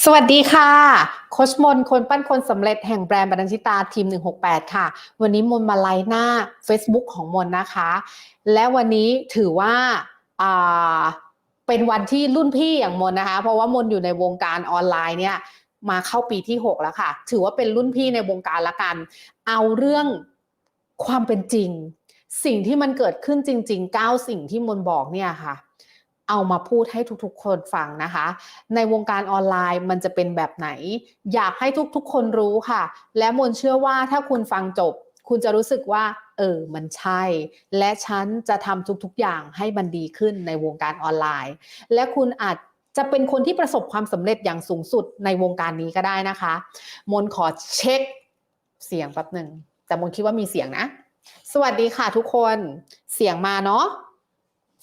สวัสดีค่ะโคชมนคนปั้นคนสำเร็จแห่งแบรนด์บันชิตาทีม 168 ค่ะ วันนี้มนมาไลฟ์หน้า Facebook ของมนนะคะ และวันนี้ถือว่าอ่าเป็นวันที่รุ่นพี่อย่างมนนะคะ เพราะว่ามนอยู่ในวงการออนไลน์เนี่ยมาเข้าปีที่ 6 แล้วค่ะ ถือว่าเป็นรุ่นพี่ในวงการละกัน เอาเรื่องความเป็นจริง สิ่งที่มันเกิดขึ้นจริง ๆ 9 สิ่งที่มนบอกเนี่ยค่ะ เอามาพูดให้ทุกๆ คนฟังนะคะ ในวงการออนไลน์มันจะเป็นแบบไหน อยากให้ทุกๆ คนรู้ค่ะ และมนเชื่อว่าถ้าคุณฟังจบ คุณจะรู้สึกว่า เออ มันใช่ และฉันจะทำทุกๆ อย่างให้มันดีขึ้นในวงการออนไลน์ และคุณอาจจะเป็นคนที่ประสบความสำเร็จอย่างสูงสุดในวงการนี้ก็ได้นะคะ มนขอเช็คเสียงแป๊บหนึ่งแต่มนคิดว่ามีเสียงนะ สวัสดีค่ะทุกคน เสียงมาเนาะ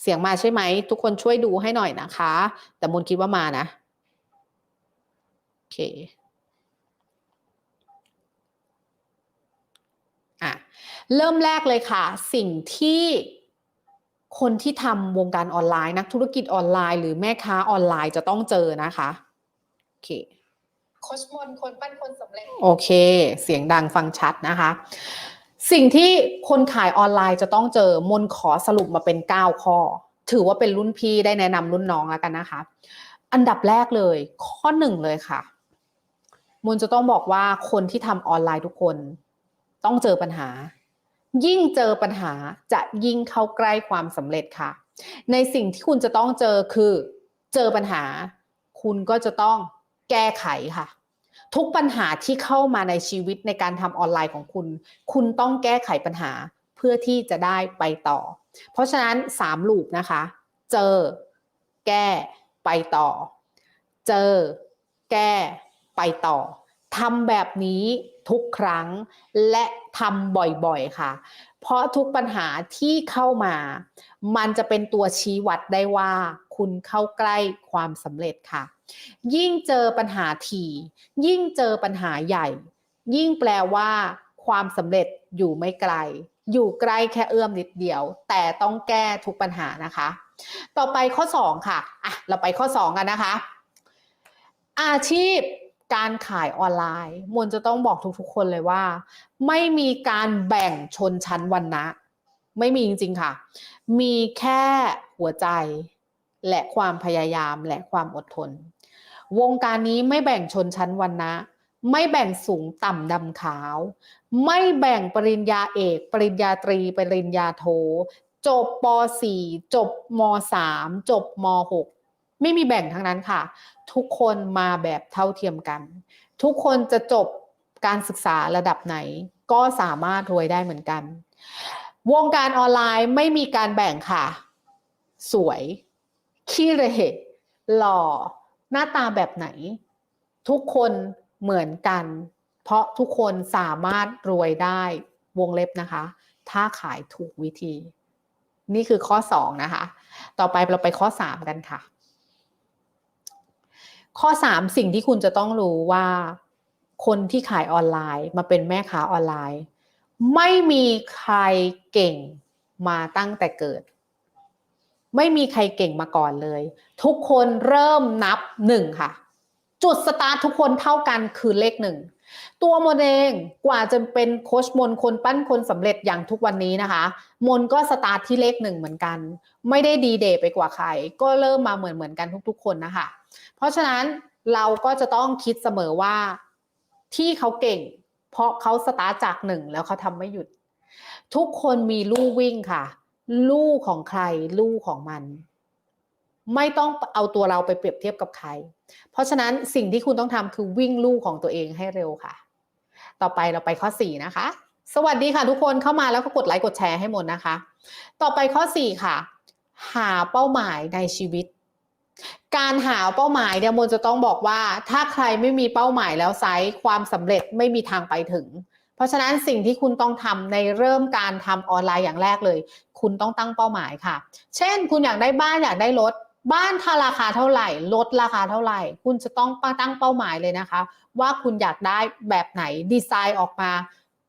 เสียงมาใช่ไหม ทุกคนช่วยดูให้หน่อยนะคะ แต่มนคิดว่ามานะ โอเคอะเริ่มแรกเลยค่ะ สิ่งที่คนที่ทำวงการออนไลน์ นักธุรกิจออนไลน์ หรือแม่ค้าออนไลน์จะต้องเจอนะคะโอเคโคชมนคนปั้นคนสำเร็จ โอเค เสียงดังฟังชัดนะคะ สิ่งที่คนขายออนไลน์จะต้องเจอมนขอสรุปมาเป็น 9 ข้อ ถือว่าเป็นรุ่นพี่ได้แนะนำรุ่นน้องแล้วกันนะคะ อันดับแรกเลย ข้อหนึ่งเลยค่ะมนจะต้องบอกว่าคนที่ทำออนไลน์ทุกคน ต้องเจอปัญหา ยิ่งเจอปัญหาจะยิ่งเข้าใกล้ความสำเร็จค่ะ ในสิ่งที่คุณจะต้องเจอคือ เจอปัญหา คุณก็จะต้องแก้ไขค่ะ ทุกปัญหาที่เข้ามาในชีวิตในการทำออนไลน์ของคุณ คุณต้องแก้ไขปัญหาเพื่อที่จะได้ไปต่อ เพราะฉะนั้น3ลูปนะคะ เจอ แก้ไปต่อ เจอ แก้ไปต่อทำแบบนี้ทุกครั้งและทำบ่อยๆค่ะ เพราะทุกปัญหาที่เข้ามา มันจะเป็นตัวชี้วัดได้ว่า คุณเข้าใกล้ความสำเร็จค่ะ ยิ่งเจอปัญหาทียิ่งเจอปัญหาใหญ่ ยิ่งแปลว่าความสำเร็จอยู่ไม่ไกล อยู่ใกล้แค่เอื้อมนิดเดียว แต่ต้องแก้ทุกปัญหานะคะ ต่อไปข้อ 2 ค่ะอะ เราไปข้อ 2 กันนะคะ อาชีพการขายออนไลน์มนจะต้องบอกทุกๆ คนเลยว่า ไม่มีการแบ่งชนชั้นวรรณะ ไม่มีจริงๆค่ะ มีแค่หัวใจ และความพยายามและความอดทน วงการนี้ไม่แบ่งชนชั้นวรรณะ ไม่แบ่งสูงต่ำดำขาว ไม่แบ่งปริญญาเอก ปริญญาตรี ปริญญาโท จบป .4 จบม .3 จบม .6 ไม่มีแบ่งทั้งนั้นค่ะ ทุกคนมาแบบเท่าเทียมกัน ทุกคนจะจบการศึกษาระดับไหน ก็สามารถรวยได้เหมือนกัน วงการออนไลน์ไม่มีการแบ่งค่ะ สวย ขี้เหร่หล่อ หน้าตาแบบไหน ทุกคนเหมือนกัน เพราะทุกคนสามารถรวยได้วงเล็บนะคะ ถ้าขายถูกวิธี นี่คือข้อ 2 นะคะ ต่อไปเราไปข้อ 3 กันค่ะ ข้อ 3 สิ่งที่คุณจะต้องรู้ว่า คนที่ขายออนไลน์ มาเป็นแม่ค้าออนไลน์ ไม่มีใครเก่งมาตั้งแต่เกิด ไม่มีใครเก่งมาก่อนเลย ทุกคนเริ่มนับหนึ่งค่ะ จุดสตาร์ททุกคนเท่ากันคือเลขหนึ่งตัวมนเองกว่าจะเป็นโค้ชมนคนปั้นคนสำเร็จอย่างทุกวันนี้นะคะ มนก็สตาร์ทที่เลขหนึ่งเหมือนกัน ไม่ได้ดีเดย์ไปกว่าใคร ก็เริ่มมาเหมือนเหมือนกันทุกๆคนนะคะ เพราะฉะนั้นเราก็จะต้องคิดเสมอว่าที่เขาเก่ง เพราะเขาสตาร์ทจากหนึ่งแล้วเขาทำไม่หยุด ทุกคนมีลู่วิ่งค่ะ ลู่ของใครลู่ของมัน ไม่ต้องเอาตัวเราไปเปรียบเทียบกับใคร เพราะฉะนั้นสิ่งที่คุณต้องทำคือวิ่งลู่ของตัวเองให้เร็วค่ะ ต่อไปเราไปข้อ 4 นะคะ สวัสดีค่ะทุกคนเข้ามาแล้วก็กดไลค์กดแชร์ให้หมดนะคะ ต่อไปข้อ 4 ค่ะ หาเป้าหมายในชีวิต การหาเป้าหมายเนี่ยมนจะต้องบอกว่า ถ้าใครไม่มีเป้าหมายแล้วไซส์ความสำเร็จไม่มีทางไปถึง เพราะฉะนั้นสิ่งที่คุณต้องทำในเริ่มการทำออนไลน์อย่างแรกเลย คุณต้องตั้งเป้าหมายค่ะ เช่น คุณอยากได้บ้านอยากได้รถบ้านถ้าราคาเท่าไหร่รถราคาเท่าไหร่ คุณจะต้องตั้งเป้าหมายเลยนะคะ ว่าคุณอยากได้แบบไหนดีไซน์ออกมา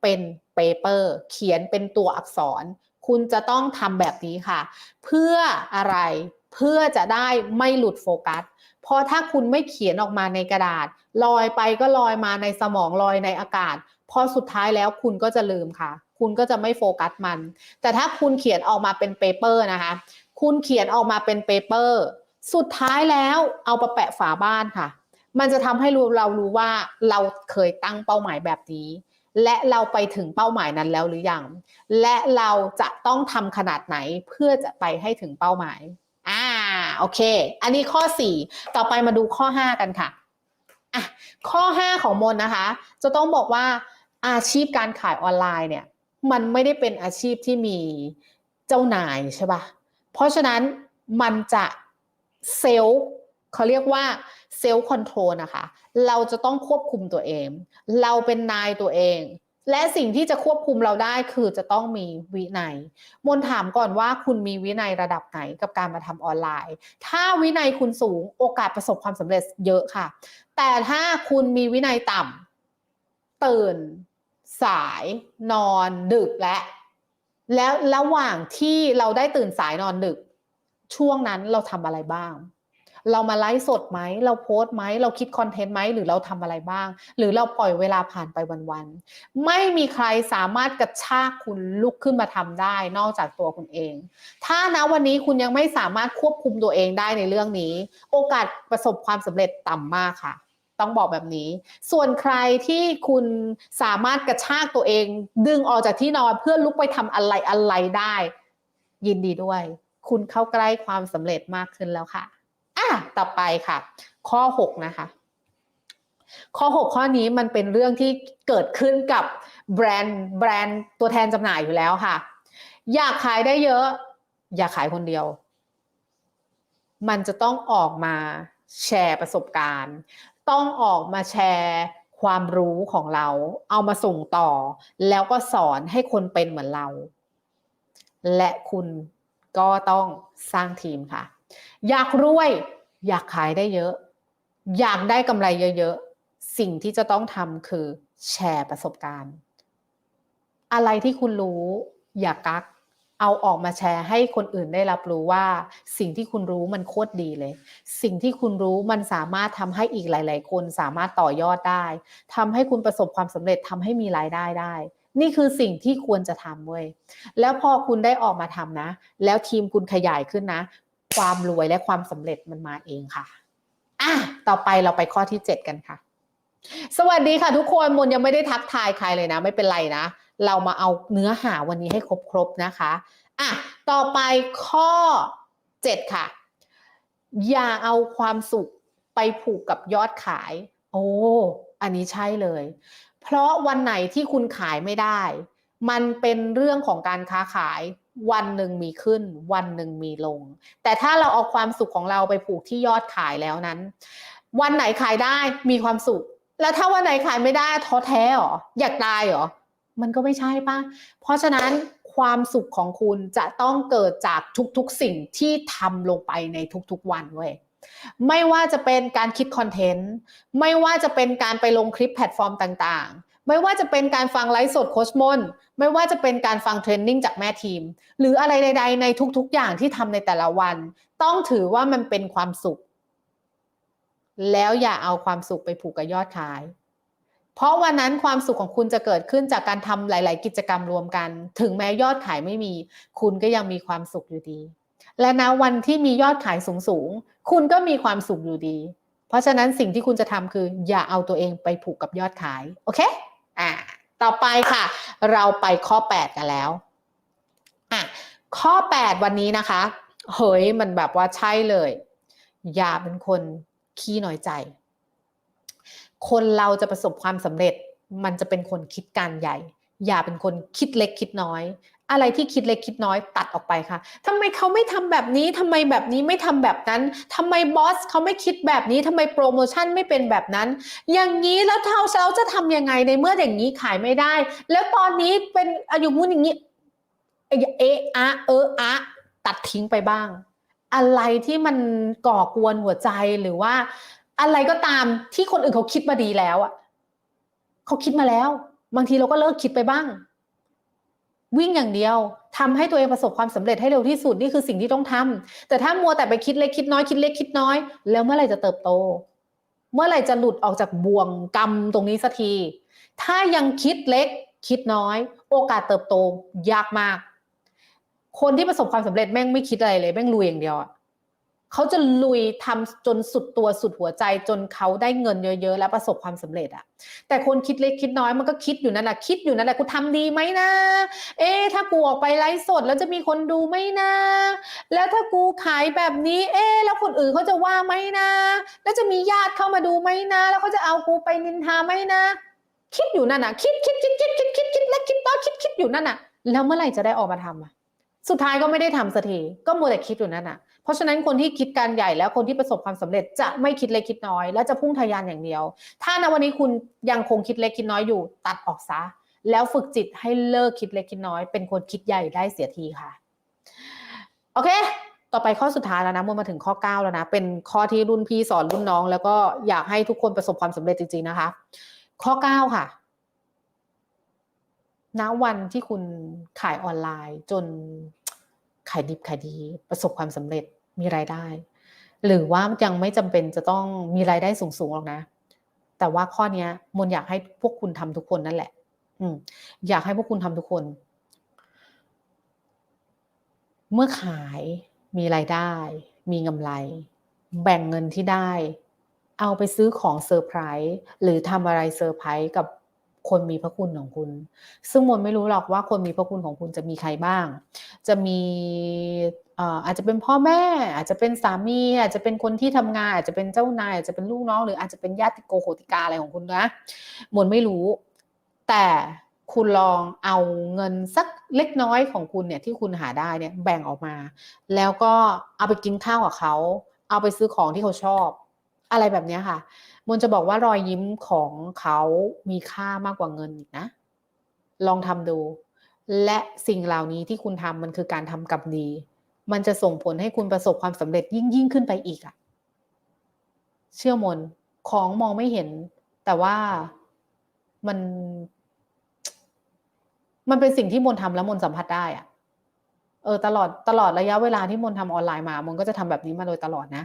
เป็นเปเปอร์เขียนเป็นตัวอักษร คุณจะต้องทำแบบนี้ค่ะ เพื่ออะไรเพื่อจะได้ไม่หลุดโฟกัสเพราะถ้าคุณไม่เขียนออกมาในกระดาษ ลอยไปก็ลอยมาในสมองลอยในอากาศ พอสุดท้ายแล้วคุณก็จะลืมค่ะ คุณก็จะไม่โฟกัสมัน แต่ถ้าคุณเขียนออกมาเป็นเปเปอร์นะคะ คุณเขียนออกมาเป็นเปเปอร์สุดท้ายแล้วเอาไปแปะฝาบ้านค่ะ มันจะทำให้รู้เรารู้ว่าเราเคยตั้งเป้าหมายแบบนี้ และเราไปถึงเป้าหมายนั้นแล้วหรือยัง และเราจะต้องทำขนาดไหนเพื่อจะไปให้ถึงเป้าหมาย อ่า โอเค อันนี้ข้อ 4 ต่อไปมาดูข้อ 5 กันค่ะอะข้อ 5 ของมนนะคะ จะต้องบอกว่า อาชีพการขายออนไลน์เนี่ย มันไม่ได้เป็นอาชีพที่มีเจ้านายใช่ปะเพราะฉะนั้นมันจะเซลล์เขาเรียกว่าเซลล์คอนโทรลนะคะ เราจะต้องควบคุมตัวเอง เราเป็นนายตัวเอง และสิ่งที่จะควบคุมเราได้คือจะต้องมีวินัย มนถามก่อนว่าคุณมีวินัยระดับไหนกับการมาทำออนไลน์ ถ้าวินัยคุณสูงโอกาสประสบความสำเร็จเยอะค่ะ แต่ถ้าคุณมีวินัยต่ำตื่น สายนอนดึกและแล้วระหว่างที่เราได้ตื่นสายนอนดึก ช่วงนั้นเราทำอะไรบ้าง เรามาไลฟ์สดไหม เราโพสต์ไหม เราคิดคอนเทนต์ไหม หรือเราทำอะไรบ้าง หรือเราปล่อยเวลาผ่านไปวันๆ ไม่มีใครสามารถกระชากคุณลุกขึ้นมาทำได้ นอกจากตัวคุณเอง ถ้านะวันนี้คุณยังไม่สามารถควบคุมตัวเองได้ในเรื่องนี้ โอกาสประสบความสำเร็จต่ำมากค่ะ ต้องบอกแบบนี้ ส่วนใครที่คุณสามารถกระชากตัวเอง ดึงออกจากที่นอนเพื่อลุกไปทำอะไรอะไรได้ ยินดีด้วย คุณเข้าใกล้ความสำเร็จมากขึ้นแล้วค่ะอะต่อไปค่ะ ข้อ 6 นะคะ ข้อ 6 ข้อนี้มันเป็นเรื่องที่เกิดขึ้นกับแบรนด์แบรนด์ตัวแทนจำหน่ายอยู่แล้วค่ะ อยากขายได้เยอะ อย่าขายคนเดียว มันจะต้องออกมาแชร์ประสบการณ์ ต้องออกมาแชร์ความรู้ของเรา เอามาส่งต่อ แล้วก็สอนให้คนเป็นเหมือนเรา และคุณก็ต้องสร้างทีมค่ะ อยากรวย อยากขายได้เยอะ อยากได้กำไรเยอะๆ สิ่งที่จะต้องทำคือแชร์ประสบการณ์ อะไรที่คุณรู้อย่ากัก เอาออกมาแชร์ให้คนอื่นได้รับรู้ว่า สิ่งที่คุณรู้มันโคตรดีเลย สิ่งที่คุณรู้มันสามารถทำให้อีกหลาย ๆ คนสามารถต่อยอดได้ทำให้คุณประสบความสำเร็จทำให้มีรายได้ได้ นี่คือสิ่งที่ควรจะทำเว้ยแล้วพอคุณได้ออกมาทำนะ แล้วทีมคุณขยายขึ้นนะ ความรวยและความสำเร็จมันมาเองค่ะอะต่อไปเราไปข้อที่ 7 กันค่ะ สวัสดีค่ะทุกคนมนยังไม่ได้ทักทายใครเลยนะ ไม่เป็นไรนะ เรามาเอาเนื้อหาวันนี้ให้ครบๆนะคะอะต่อไปข้อ 7 ค่ะ อย่าเอาความสุขไปผูกกับยอดขาย โอ้อันนี้ใช่เลย เพราะวันไหนที่คุณขายไม่ได้ มันเป็นเรื่องของการค้าขายวันหนึ่งมีขึ้น วันหนึ่งมีลง แต่ถ้าเราเอาความสุขของเราไปผูกที่ยอดขายแล้วนั้น วันไหนขายได้มีความสุข แล้วถ้าวันไหนขายไม่ได้ท้อแท้หรออยากตายหรอ มันก็ไม่ใช่ป่ะ เพราะฉะนั้นความสุขของคุณจะต้องเกิดจากทุกๆสิ่งที่ทำลงไปในทุกๆวันเว้ยไม่ว่าจะเป็นการคิดคอนเทนต์ ไม่ว่าจะเป็นการไปลงคลิปแพลตฟอร์มต่างๆ ไม่ว่าจะเป็นการฟังไลฟ์สดโคชมนไม่ว่าจะเป็นการฟังเทรนนิ่งจากแม่ทีม หรืออะไรใด ๆ ในทุกๆ อย่างที่ทำในแต่ละวัน ต้องถือว่ามันเป็นความสุข แล้วอย่าเอาความสุขไปผูกกับยอดขาย เพราะวันนั้นความสุขของคุณจะเกิดขึ้นจากการทำหลาย ๆ กิจกรรมรวมกัน ถึงแม้ยอดขายไม่มี คุณก็ยังมีความสุขอยู่ดี และนะวันที่มียอดขายสูง ๆ คุณก็มีความสุขอยู่ดี เพราะฉะนั้นสิ่งที่คุณจะทำคือ อย่าเอาตัวเองไปผูกกับยอดขาย โอเค อ่า ต่อไปค่ะ เราไปข้อ 8 กันแล้ว อะ ข้อ 8 วันนี้นะคะ เฮ้ย มันแบบว่าใช่เลย อย่าเป็นคนขี้น้อยใจ คนเราจะประสบความสำเร็จ มันจะเป็นคนคิดการใหญ่ อย่าเป็นคนคิดเล็กคิดน้อย อะไรที่คิดเล็กคิดน้อยตัดออกไปค่ะทำไมเขาไม่ทำแบบนี้ทำไมแบบนี้ไม่ทำแบบนั้นทำไมบอสเขาไม่คิดแบบนี้ทำไมโปรโมชั่นไม่เป็นแบบนั้น อย่างนี้แล้วเท่าเราจะทำยังไงในเมื่ออย่างนี้ขายไม่ได้ แล้วตอนนี้เป็นอายุมุ่นอย่างนี้เอะอะเอออะตัดทิ้งไปบ้าง อะไรที่มันก่อกวนหัวใจหรือว่า อะไรก็ตามที่คนอื่นเขาคิดมาดีแล้วอะเขาคิดมาแล้ว บางทีเราก็เลิกคิดไปบ้าง วิ่งอย่างเดียวทำให้ตัวเองประสบความสำเร็จให้เร็วที่สุดนี่คือสิ่งที่ต้องทำแต่ถ้ามัวแต่ไปคิดเล็กคิดน้อยคิดเล็กคิดน้อย แล้วเมื่อไหร่จะเติบโต เมื่อไหร่จะหลุดออกจากบ่วงกรรมตรงนี้สักที ถ้ายังคิดเล็กคิดน้อย โอกาสเติบโตยากมาก คนที่ประสบความสำเร็จแม่งไม่คิดอะไรเลยแม่งรวยอย่างเดียวอะ เขาจะลุยทำจนสุดตัวสุดหัวใจจนเขาได้เงินเยอะ ๆ และประสบความสำเร็จอะแต่คนคิดเล็กคิดน้อยมันก็คิดอยู่นั่นแหละคิดอยู่นั่นแหละกูทำดีไหมนะ เอ๊ถ้ากูออกไปไลฟ์สดแล้วจะมีคนดูไหมนะ แล้วถ้ากูขายแบบนี้ เอ๊แล้วคนอื่นเขาจะว่าไหมนะ แล้วจะมีญาติเข้ามาดูไหมนะ แล้วเขาจะเอากูไปนินทาไหมนะ คิดอยู่นั่นน่ะคิดคิดคิดคิดคิดคิดคิดและคิดน้อคิดคิดอยู่นั่นน่ะแล้วเมื่อไหร่จะได้ออกมาทำอะสุดท้ายก็ไม่ได้ทำสักทีก็มัวแต่คิดอยู่นั่นน่ะ เพราะฉะนั้นคนที่คิดการใหญ่แล้วคนที่ประสบความสำเร็จจะไม่คิดเล็กคิดน้อย และจะพุ่งทะยานอย่างเดียว ถ้าณวันนี้คุณยังคงคิดเล็กคิดน้อยอยู่ ตัดออกซะ แล้วฝึกจิตให้เลิกคิดเล็กคิดน้อย เป็นคนคิดใหญ่ได้เสียทีค่ะ โอเค ต่อไปข้อสุดท้ายแล้วนะมันมาถึงข้อ 9 แล้วนะ เป็นข้อที่รุ่นพี่สอนรุ่นน้อง แล้วก็อยากให้ทุกคนประสบความสำเร็จจริง ๆนะคะ ข้อ 9 ค่ะณวันที่คุณขายออนไลน์จน ขายดิบขายดี ประสบความสำเร็จมีรายได้ หรือว่ายังไม่จำเป็นจะต้องมีรายได้สูงๆหรอกนะ แต่ว่าข้อเนี้ยมนอยากให้พวกคุณทำทุกคนนั่นแหละ อืมอยากให้พวกคุณทำทุกคน เมื่อขายมีรายได้ มีกำไร แบ่งเงินที่ได้ เอาไปซื้อของเซอร์ไพรส์หรือทำอะไรเซอร์ไพรส์กับ คนมีพระคุณของคุณ ซึ่งมนไม่รู้หรอกว่าคนมีพระคุณของคุณจะมีใครบ้าง จะมีอาจจะเป็นพ่อแม่ อาจจะเป็นสามี อาจจะเป็นคนที่ทำงาน อาจจะเป็นเจ้านายอาจจะเป็นลูกน้อง หรืออาจจะเป็นญาติโกโหติกาอะไรของคุณนะมนไม่รู้ แต่คุณลองเอาเงินสักเล็กน้อยของคุณเนี่ยที่คุณหาได้เนี่ยแบ่งออกมา แล้วก็เอาไปกินข้าวกับเขา เอาไปซื้อของที่เขาชอบ อะไรแบบนี้ค่ะมนจะบอกว่ารอยยิ้มของเขามีค่ามากกว่าเงินอีกนะ ลองทำดู และสิ่งเหล่านี้ที่คุณทำมันคือการทำกับดี มันจะส่งผลให้คุณประสบความสำเร็จยิ่งยิ่งขึ้นไปอีกอะเชื่อมนของมองไม่เห็น แต่ว่ามัน มันเป็นสิ่งที่มนทำแล้วมนสัมผัสได้อะเออตลอดตลอดระยะเวลาที่มนทำออนไลน์มามนก็จะทำแบบนี้มาโดยตลอดนะ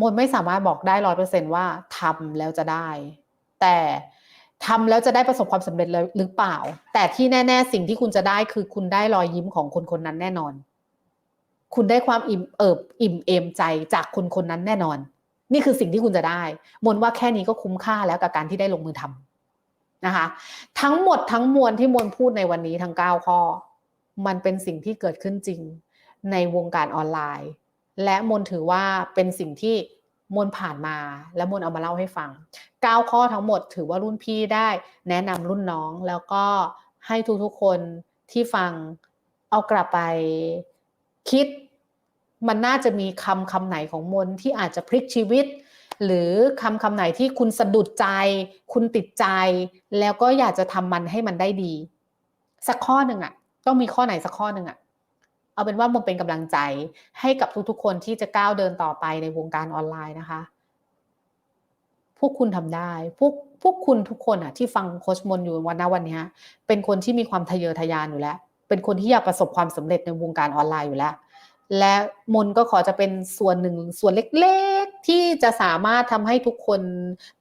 มนไม่สามารถบอกได้ร้อยเปอร์เซนว่าทำแล้วจะได้ แต่ทำแล้วจะได้ประสบความสำเร็จเลยหรือเปล่า แต่ที่แน่ ๆ สิ่งที่คุณจะได้คือคุณได้รอยยิ้มของคนคนนั้นแน่นอน คุณได้ความอิ่มเอิบอิ่มเอมใจจากคนคนนั้นแน่นอน นี่คือสิ่งที่คุณจะได้ มนว่าแค่นี้ก็คุ้มค่าแล้วกับการที่ได้ลงมือทำนะคะ ทั้งหมดทั้งมวลที่มนพูดในวันนี้ทั้ง9ข้อ มันเป็นสิ่งที่เกิดขึ้นจริงในวงการออนไลน์ และมนถือว่าเป็นสิ่งที่มนผ่านมาและมนเอามาเล่าให้ฟัง 9 ข้อทั้งหมดถือว่ารุ่นพี่ได้แนะนำรุ่นน้องแล้วก็ให้ทุกๆคนที่ฟังเอากลับไปคิด มันน่าจะมีคำคำไหนของมนที่อาจจะพลิกชีวิต หรือคำคำไหนที่คุณสะดุดใจ คุณติดใจ แล้วก็อยากจะทำมันให้มันได้ดี สักข้อหนึ่งอะต้องมีข้อไหนสักข้อหนึ่งอะ เอาเป็นว่ามนเป็นกำลังใจให้กับทุกๆ คนที่จะก้าวเดินต่อไปในวงการออนไลน์นะคะ พวกคุณทำได้ พวกพวกคุณทุกคนอะที่ฟังโคชมนอยู่วันนี้วันนี้เป็นคนที่มีความทะเยอทะยานอยู่แล้ว เป็นคนที่อยากประสบความสำเร็จในวงการออนไลน์อยู่แล้ว และมนก็ขอจะเป็นส่วนหนึ่งส่วนเล็กๆที่จะสามารถทำให้ทุกคน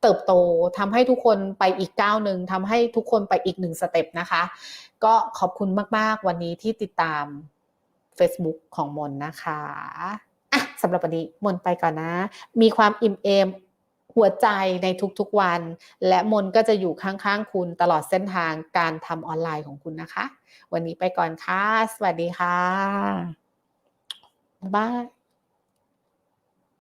เติบโตทำให้ทุกคนไปอีกก้าวหนึ่งทำให้ทุกคนไปอีกหนึ่งสเต็ปนะคะ ก็ขอบคุณมากๆวันนี้ที่ติดตาม Facebook ของมนนะคะอะสำหรับวันนี้มนไปก่อนนะ มีความอิ่มเอมหัวใจในทุกๆวัน และมนก็จะอยู่ข้างๆคุณตลอดเส้นทางการทำออนไลน์ของคุณนะคะ วันนี้ไปก่อนค่ะ สวัสดีค่ะบ๊ายบาย